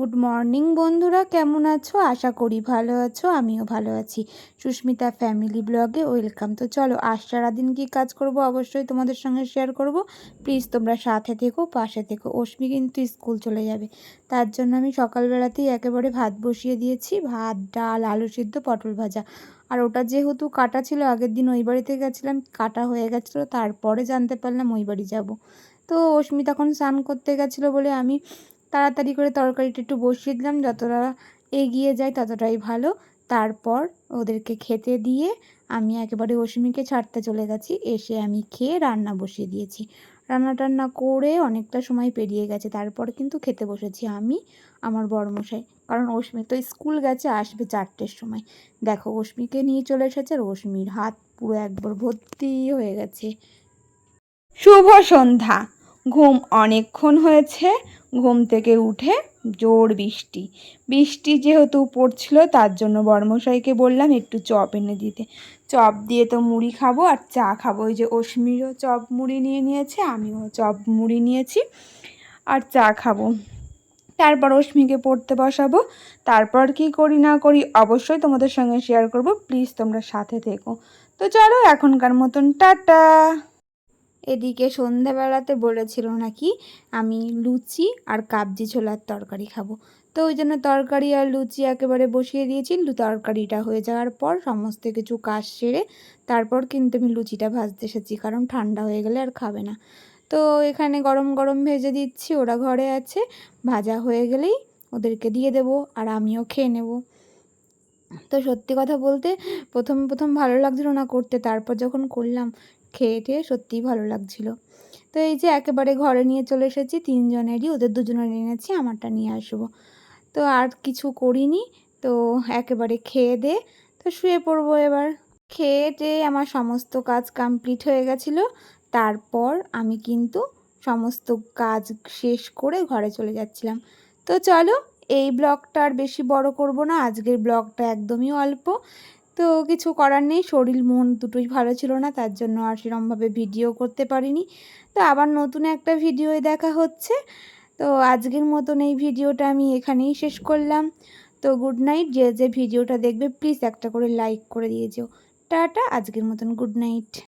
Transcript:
Good morning বন্ধুরা। কেমন আছো? আশা করি ভালো আছো, আমিও ভালো আছি। সুস্মিতা ফ্যামিলি ব্লগে ওয়েলকাম। তো চলো, আজ সারাদিন কী কাজ করব অবশ্যই তোমাদের সঙ্গে শেয়ার করব। প্লিজ তোমরা সাথে থেকো, পাশে থেকো। অশ্মি কিন্তু স্কুল চলে যাবে। তার জন্য আমি সকালবেলাতেই একেবারে ভাত বসিয়ে দিয়েছি। ভাত, ডাল, আলু সিদ্ধ, পটল ভাজা। আর ওটা যেহেতু কাটা ছিল, আগের দিন ওই বাড়িতে গেছিলাম, কাটা হয়ে গেছিল, তারপরে জানতে পারলাম ওই বাড়ি যাব। তো অশ্মি তখন স্নান করতে গেছিল বলে আমি তাড়াতাড়ি করে তরকারিটা একটু বসিয়ে দিলাম, যতটা এগিয়ে যায় ততটাই ভালো। তারপর ওদেরকে খেতে দিয়ে আমি একেবারে অশ্মিকে ছাড়তে চলে গেছি, এসে আমি খেয়ে রান্না বসিয়ে দিয়েছি। রান্না টান্না করে অনেকটা সময় পেরিয়ে গেছে, তারপর কিন্তু খেতে বসেছি আমি, আমার বড়মশাই। কারণ অশ্মি তো স্কুল গেছে, আসবে চারটের সময়। দেখো অশ্মিকে নিয়ে চলে এসেছে আর অশ্মির হাত পুরো একবার ভর্তি হয়ে গেছে। শুভ সন্ধ্যা। ঘুম অনেকক্ষণ হয়েছে, ঘুম থেকে উঠে জোর বৃষ্টি। বৃষ্টি যেহেতু পড়ছিল, তার জন্য বর্মশাইকে বললাম একটু চপ এনে দিতে। চপ দিয়ে তো মুড়ি খাব আর চা খাব। ওই যে অশ্মিরও চপ মুড়ি নিয়ে নিয়েছে, আমিও চপ মুড়ি নিয়েছি আর চা খাব। তারপর অশ্মিকে পড়তে বসাবো। তারপর কি করি না করি অবশ্যই তোমাদের সঙ্গে শেয়ার করব। প্লিজ তোমরা সাথে থেকো। তো চলো এখনকার মতন, টাটা! এদিকে সন্ধেবেলাতে বলেছিল নাকি আমি লুচি আর কাবজি ছোলার তরকারি খাব। তো ওই জন্য তরকারি আর লুচি একেবারে বসিয়ে দিয়েছি। তরকারিটা হয়ে যাওয়ার পর সমস্ত কিছু কাজ সেরে তারপর কিন্তু আমি লুচিটা ভাজতে এসেছি, কারণ ঠান্ডা হয়ে গেলে আর খাবে না। তো এখানে গরম গরম ভেজে দিচ্ছি, ওরা ঘরে আছে, ভাজা হয়ে গেলেই ওদেরকে দিয়ে দেবো আর আমিও খেয়ে নেব। তো সত্যি কথা বলতে প্রথম প্রথম ভালো লাগছিল না করতে, তারপর যখন করলাম খেয়ে টেয়ে সত্যিই ভালো লাগছিল। তো এই যে একেবারে ঘরে নিয়ে চলে এসেছি, তিনজনেরই, ওদের দুজনের এনেছি, আমারটা নিয়ে আসব। তো আর কিছু করিনি, তো একেবারে খেয়ে দে। তো শুয়ে পড়ব এবার। খেয়ে টেয়ে আমার সমস্ত কাজ কমপ্লিট হয়ে গেছিল, তারপর আমি কিন্তু সমস্ত কাজ শেষ করে ঘরে চলে যাচ্ছিলাম। তো চলো, এই ব্লগটা আর বেশি বড় করব না, আজকের ব্লগটা একদমই অল্প। তো কিছু করার নেই, শরীর, মন দুটোই ভালো ছিল না, তার জন্য আর সেরমভাবে ভিডিও করতে পারিনি। তো আবার নতুন একটা ভিডিওয়ে দেখা হচ্ছে, তো আজকের মতন এই ভিডিওটা আমি এখানেই শেষ করলাম। তো গুড নাইট, যে যে ভিডিওটা দেখবে, প্লিজ একটা করে লাইক করে দিয়ে যেও। টাটা, আজকের মতন গুড নাইট।